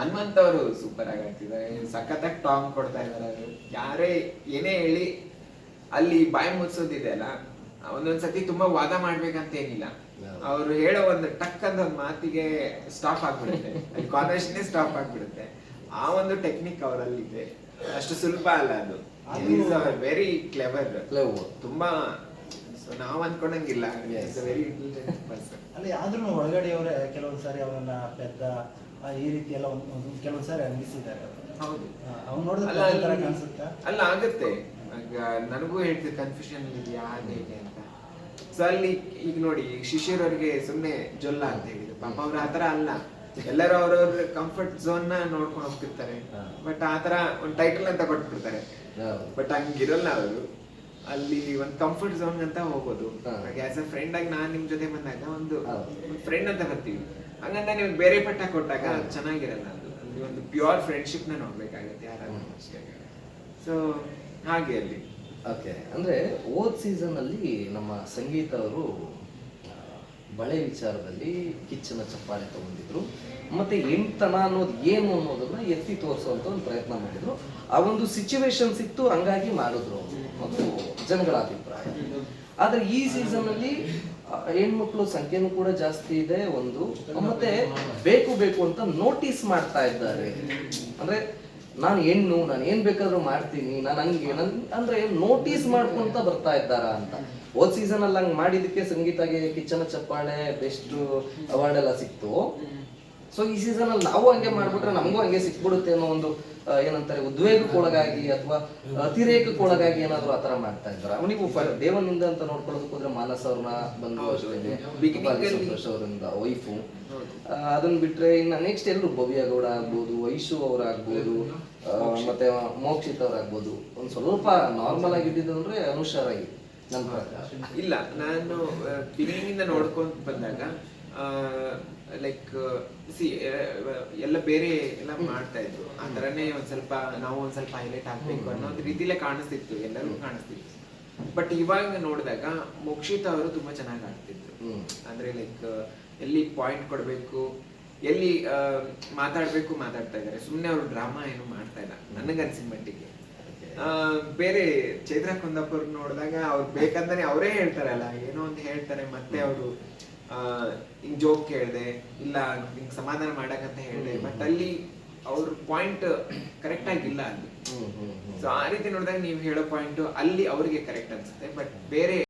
ಹನುಮಂತ್ ಅವರು ಸೂಪರ್ ಆಗಿ ಆಡ್ತಿದ್ದಾರೆ. ಸಖತ್ತಾಗಿ ಟಾಂಗ್ ಕೊಡ್ತಾ ಇದ್ದಾರೆ ಅವರು. ಯಾರೇ ಏನೇ ಹೇಳಿ ಅಲ್ಲಿ ಬಾಯಿ ಮುಚ್ಚೋದಿದೆ ಅಲ್ಲ ಒಂದೊಂದ್ಸತಿ ತುಂಬಾ ವಾದ ಮಾಡ್ಬೇಕಂತ ಏನಿಲ್ಲ. ಅವ್ರು ಹೇಳೋ ಒಂದು ಟಕ್ ಅಂತ ಒಂದು ಮಾತಿಗೆ ಸ್ಟಾಪ್ ಆಗ್ಬಿಡುತ್ತೆ. ಅಲ್ಲಿ ಕಾನ್ವರ್ಷನ್ ಸ್ಟಾಪ್ ಆಗ್ಬಿಡುತ್ತೆ. ಆ ಒಂದು ಟೆಕ್ನಿಕ್ ಅವರಲ್ಲಿ ಇದೆ ಅಷ್ಟು ಸುಲಭ ಅಲ್ಲ ಅದು. Very clever. ತುಂಬಾ ನಾವ್ ಅನ್ಕೊಂಡಂಗಿಲ್ಲ. ವೆರಿ ಇಂಟೆಲಿಜೆಂಟ್ ಪರ್ಸನ್ ಅಲ್ಲಿ ಆದ್ರೂ ಒಳಗಡೆ ಅವರೇ ಕೆಲವೊಂದ್ಸಾರಿ ಅವರನ್ನ ಪೆದ್ದ ಈ ರೀತಿ ಎಲ್ಲ ಒಂದು ಕೆಲವೊಂದ್ ಸಾರಿ ಅನ್ನಿಸಿದ್ದಾರೆ ಹೌದು. ಅವ್ನು ನೋಡಿದ್ರೆ ತರ ಕಾಣಿಸುತ್ತಾ? ಅಲ್ಲ ಆಗುತ್ತೆ. ಈಗ ನನಗೂ ಹೇಳ್ತಿದ್ದೆ ಕನ್ಫ್ಯೂಷನ್ ಇದೆಯಾ ಹಾಗೆ ಹೀಗೆ ಅಂತ. ಸೊ ಅಲ್ಲಿ ಈಗ ನೋಡಿ ಶಿಷ್ಯರವ್ರಿಗೆ ಸುಮ್ಮನೆ ಜೊಲ್ಲ ಅಂತ ಹೇಳಿದ್ರು. ಪಾಪ ಅವ್ರ ಆತರ ಅಲ್ಲ. ಎಲ್ಲರೂ ಅವ್ರವ್ರ ಕಂಫರ್ಟ್ ಝೋನ್ನ ನೋಡ್ಕೊಂಡು ಹೋಗ್ತಿರ್ತಾರೆ. ಬಟ್ ಆತರ ಒಂದ್ ಟೈಟಲ್ ಅಂತ ಕೊಟ್ಬಿಡ್ತಾರೆ. ಬಟ್ ಹಂಗಿರಲ್ಲ ಅವರು. ಅಲ್ಲಿ ಒಂದು ಕಂಫರ್ಟ್ ಝೋನ್ ಅಂತ ಹೋಗೋದು. ಆಸ್ ಅ ಫ್ರೆಂಡ್ ಆಗಿ ನಾನು ನಿಮ್ ಜೊತೆ ಬಂದಾಗ ಒಂದು. ಫ್ರೆಂಡ್ ಅಂತ ಬರ್ತೀವಿ. ಹಂಗಂತ ನಿಮ್ಗೆ ಬೇರೆ ಪಟ್ಟ ಕೊಟ್ಟಾಗ. ಚೆನ್ನಾಗಿರಲ್ಲ ಅದು. ಅಲ್ಲಿ ಒಂದು ಪ್ಯೂರ್ ಫ್ರೆಂಡ್ಶಿಪ್ನ ನೋಡ್ಬೇಕಾಗತ್ತೆ ಯಾರಾದ್ರೂ ಸೊ ಹಾಗೆ ಅಲ್ಲಿ. ಓಕೆ ಅಂದ್ರೆ ಓದ್ ಸೀಸನ್ ಅಲ್ಲಿ ನಮ್ಮ ಸಂಗೀತ ಅವರು ಬಳೆ ವಿಚಾರದಲ್ಲಿ ಕಿಚ್ಚನ ಚಪ್ಪಾಳೆ ತಗೊಂಡಿದ್ರು. ಮತ್ತೆ ಎಂತನ ಅನ್ನೋದು ಏನು ಅನ್ನೋದನ್ನ ಎತ್ತಿ ತೋರಿಸುವಂತ ಒಂದು ಪ್ರಯತ್ನ ಮಾಡಿದ್ರು. ಆ ಒಂದು ಸಿಚುವೇಶನ್ಸ್ ಇತ್ತು ಹಂಗಾಗಿ ಮಾಡಿದ್ರು. ಮತ್ತು ಜನಗಳ ಅಭಿಪ್ರಾಯ ಆದ್ರೆ ಈ ಸೀಸನ್ ಅಲ್ಲಿ ಹೆಣ್ಮಕ್ಳು ಸಂಖ್ಯೆನೂ ಕೂಡ ಜಾಸ್ತಿ ಇದೆ, ಒಂದು. ಮತ್ತೆ ಬೇಕು ಬೇಕು ಅಂತ ನೋಟಿಸ್ ಮಾಡ್ತಾ ಇದ್ದಾರೆ. ಅಂದ್ರೆ ನಾನು ಹೆಣ್ಣು, ನಾನು ಏನ್ ಬೇಕಾದ್ರೂ ಮಾಡ್ತೀನಿ, ನಾನು ಹಂಗೆ, ನನ್, ಅಂದ್ರೆ ನೋಟಿಸ್ ಮಾಡ್ಕೊಂತ ಬರ್ತಾ ಇದ್ದಾರ ಅಂತ. ಹೋದ್ ಸೀಸನ್ ಅಲ್ಲಿ ಹಂಗ್ ಮಾಡಿದಕ್ಕೆ ಸಂಗೀತಗೆ ಕಿಚ್ಚನ ಚಪ್ಪಾಳೆ ಬೆಸ್ಟ್ ಅವಾರ್ಡ್ ಎಲ್ಲ ಸಿಕ್ತು. ಸೊ ಈ ಸೀಸನ್ ಅಲ್ಲಿ ನಾವು ಹಂಗೆ ಮಾಡ್ಬಿಟ್ರೆ ನಮಗೂ ಹಂಗೆ ಸಿಕ್ಬಿಡುತ್ತೆ ಅನ್ನೋ ಒಂದು ಏನಂತಾರೆ ಉದ್ವೇಗಕ್ಕೊಳಗಾಗಿ ಅಥವಾ ಅತಿರೇಕಕ್ಕೊಳಗಾಗಿ ಏನಾದ್ರು ಆತರ ಮಾಡ್ತಾ ಇದ್ದಾರೆ? ಅವನಿಗೂ ದೇವನಿಂದ ಅಂತ ನೋಡ್ಕೊಳ್ಳೋದಕ್ಕೆ ಹೋದ್ರೆ ಮಾನಸ್ ಅವ್ರನ್ನ ಬಂದು ಸಂತೋಷ್ ಅವರಿಂದ ವೈಫು. ಅದನ್ನ ಬಿಟ್ರೆ ಇನ್ನ ನೆಕ್ಸ್ಟ್ ಎಲ್ಲರೂ ಭವ್ಯ ಗೌಡ ಆಗ್ಬೋದು ವೈಶು ಅವರಾಗ್ಬೋದು ಆ, ಮತ್ತೆ ಮೋಕ್ಷಿತ್ ಅವರಾಗ್ಬೋದು. ಒಂದ್ ಸ್ವಲ್ಪ ನಾರ್ಮಲ್ ಆಗಿ ಅಂದ್ರೆ ಅನುಷಾರಾಗಿ ನನ್ನ ಪ್ರಕಾರ. ಇಲ್ಲ ನಾನು ಇಂದ ನೋಡ್ಕೊಂಡ್ ಬಂದಾಗ ಲೈಕ್ ಸಿ ಎಲ್ಲ ಬೇರೆ ಎಲ್ಲ ಮಾಡ್ತಾ ಇದ್ರು. ಆ ತರನೇ ಒಂದ್ ಸ್ವಲ್ಪ ನಾವು ಒಂದ್ ಸ್ವಲ್ಪ ಹೈಲೈಟ್ ಆಗ್ಬೇಕು ಅನ್ನೋ ರೀತಿಲೇ ಕಾಣಿಸ್ತಿತ್ತು ಎಲ್ಲರೂ ಕಾಣಿಸ್ತಿತ್ತು. ಬಟ್ ಇವಾಗ ನೋಡಿದಾಗ ಮುಕ್ಷಿತ ಅವರು ತುಂಬಾ ಚೆನ್ನಾಗಿ ಆಡ್ತಿದ್ರು. ಅಂದ್ರೆ ಲೈಕ್ ಎಲ್ಲಿ ಪಾಯಿಂಟ್ ಕೊಡ್ಬೇಕು ಎಲ್ಲಿ ಮಾತಾಡ್ಬೇಕು ಮಾತಾಡ್ತಾ ಇದಾರೆ ಸುಮ್ನೆ ಅವರು ಡ್ರಾಮಾ ಏನು ಮಾಡ್ತಾ ಇಲ್ಲ ನನಗನ್ಸಿದ ಮಟ್ಟಿಗೆ. ಆ, ಬೇರೆ ಚೈತ್ರ ಕುಂದಾಪುರ್ ನೋಡಿದಾಗ ಅವ್ರು ಬೇಕಂತಾನೆ ಅವರೇ ಹೇಳ್ತಾರಲ್ಲ ಏನೋ ಒಂದು ಹೇಳ್ತಾರೆ ಮತ್ತೆ ಅವರು ಹಿಂಗ್ ಜೋಕ್ ಕೇಳಿದೆ ಇಲ್ಲ ಹಿಂಗ್ ಸಮಾಧಾನ ಮಾಡಕ್ಕಂತ ಹೇಳ್ದೆ. ಬಟ್ ಅಲ್ಲಿ ಅವ್ರ ಪಾಯಿಂಟ್ ಕರೆಕ್ಟ್ ಆಗಿಲ್ಲ ಅಲ್ಲಿ ಸೊ ಆ ರೀತಿ ನೋಡಿದಾಗ ನೀವು ಹೇಳೋ ಪಾಯಿಂಟ್ ಅಲ್ಲಿ ಅವರಿಗೆ ಕರೆಕ್ಟ್ ಅನ್ಸುತ್ತೆ ಬಟ್ ಬೇರೆ